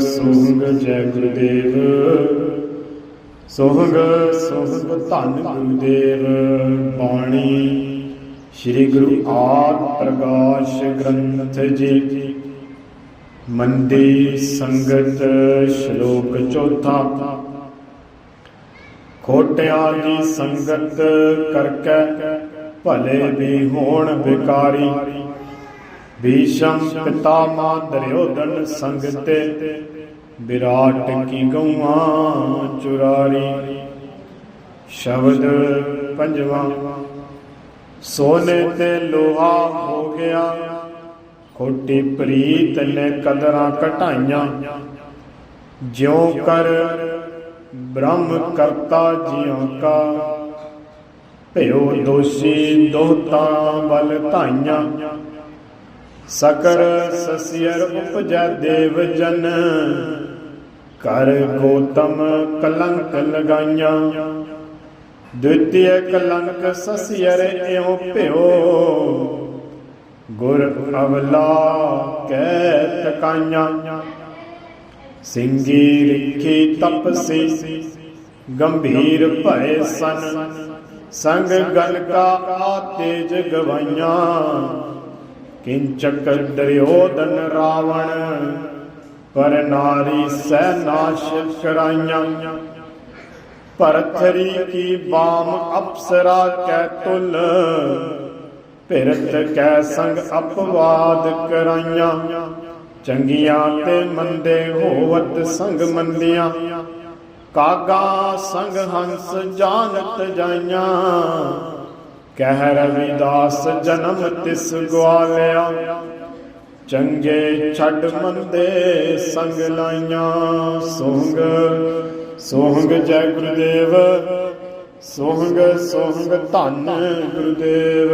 ਸੋਹੰਗ ਜੈ ਗੁਰਦੇਵ ਸੋਹੰਗ ਸੋਹੰਗ ਧੰਨ ਗੁਰਦੇਵ, ਬਾਣੀ ਸ੍ਰੀ ਗੁਰੂ ਆਦ ਪ੍ਰਕਾਸ਼ ਗ੍ਰੰਥ ਜੀ। ਮੰਦੀ ਸੰਗਤ ਸ਼ਲੋਕ ਚੌਥਾ, ਖੋਟਿਆਂ ਦੀ ਸੰਗਤ ਕਰਕੇ ਭਲੇ ਵੀ ਹੋਣ ਵਿਕਾਰੀ। ਭੀਸ਼ਮ ਪਿਤਾਮਾ ਦਰਿਓਦਨ ਸੰਗਤੇ ਵਿਰਾਟ ਕੀ ਗਊਆਂ ਚੁਰਾਰੀ। ਸ਼ਬਦ ਪੰਜਵਾਂ, ਸੋਨੇ ਤੇ ਲੋਹਾ ਹੋ ਗਿਆ, ਖੋਟੀ ਪ੍ਰੀਤ ਨੇ ਕਦਰਾਂ ਘਟਾਈਆਂ ਜਿਉ ਕਰ ਬ੍ਰਹਮ ਕਰਤਾ ਜੀਆਂ ਕਾ ਭਇਓ ਦੋਸ਼ੀ ਦੋਹਤਾ ਬਲ ਧਾਈਆਂ। ਸਕਰ ਸਸਿਅਰ ਉਪਜੈ ਦੇਵ ਜਨ। ਕਰ ਗੋਤਮ ਕਲੰਕ ਲਗਾਈਆਂ। ਦੁਤੀਏ ਕਲੰਕ ਸਸਿਅਰ ਇਉ ਭਿਓ। ਗੁਰ ਅਵਲਾ ਕੈ ਤਕਾਈਆਂ। ਸਿੰਘੀ ਰਿਖੀ ਤਪਸੀ ਗੰਭੀਰ ਭਏ ਸਨ। ਸੰਗ ਗਨ ਕਾ ਆਤੇਜ ਗਵਾਈਆਂ। ਕਿੰਚਕ ਦਰਿਓਦਨ ਰਾਵਣ, ਪਰ ਨਾਰੀ ਸਹਿ ਨਾਸ਼ ਕਰਾਈਆਂ। ਭਰਥਰੀ ਕੀ ਬਾਮ ਅਪਸਰਾ ਕੈ ਤੁਲ, ਭਿਰਤ ਕੈ ਸੰਗ ਅਪਵਾਦ ਕਰਾਈਆਂ। ਚੰਗੀਆਂ ਤੇ ਮੰਦੇ ਹੋਵਤ ਸੰਗ ਮੰਦੀਆਂ ਕਾਗਾ ਸੰਗ ਹੰਸ ਜਾਣਤ ਜਾਈਆਂ। ਕਹਿ ਰਵਿਦਾਸ ਜਨਮ ਤਿਸ ਗਵਾਲਿਆ ਚੰਗੇ ਛੱਡ ਮੰਦੇ ਸੰਗ ਲਾਈਆਂ। ਸੋਹੰਗ ਸੋਹੰਗ ਜੈ ਗੁਰਦੇਵ, ਸੋਹੰਗ ਸੋਹੰਗ ਧੰਨ ਗੁਰਦੇਵ।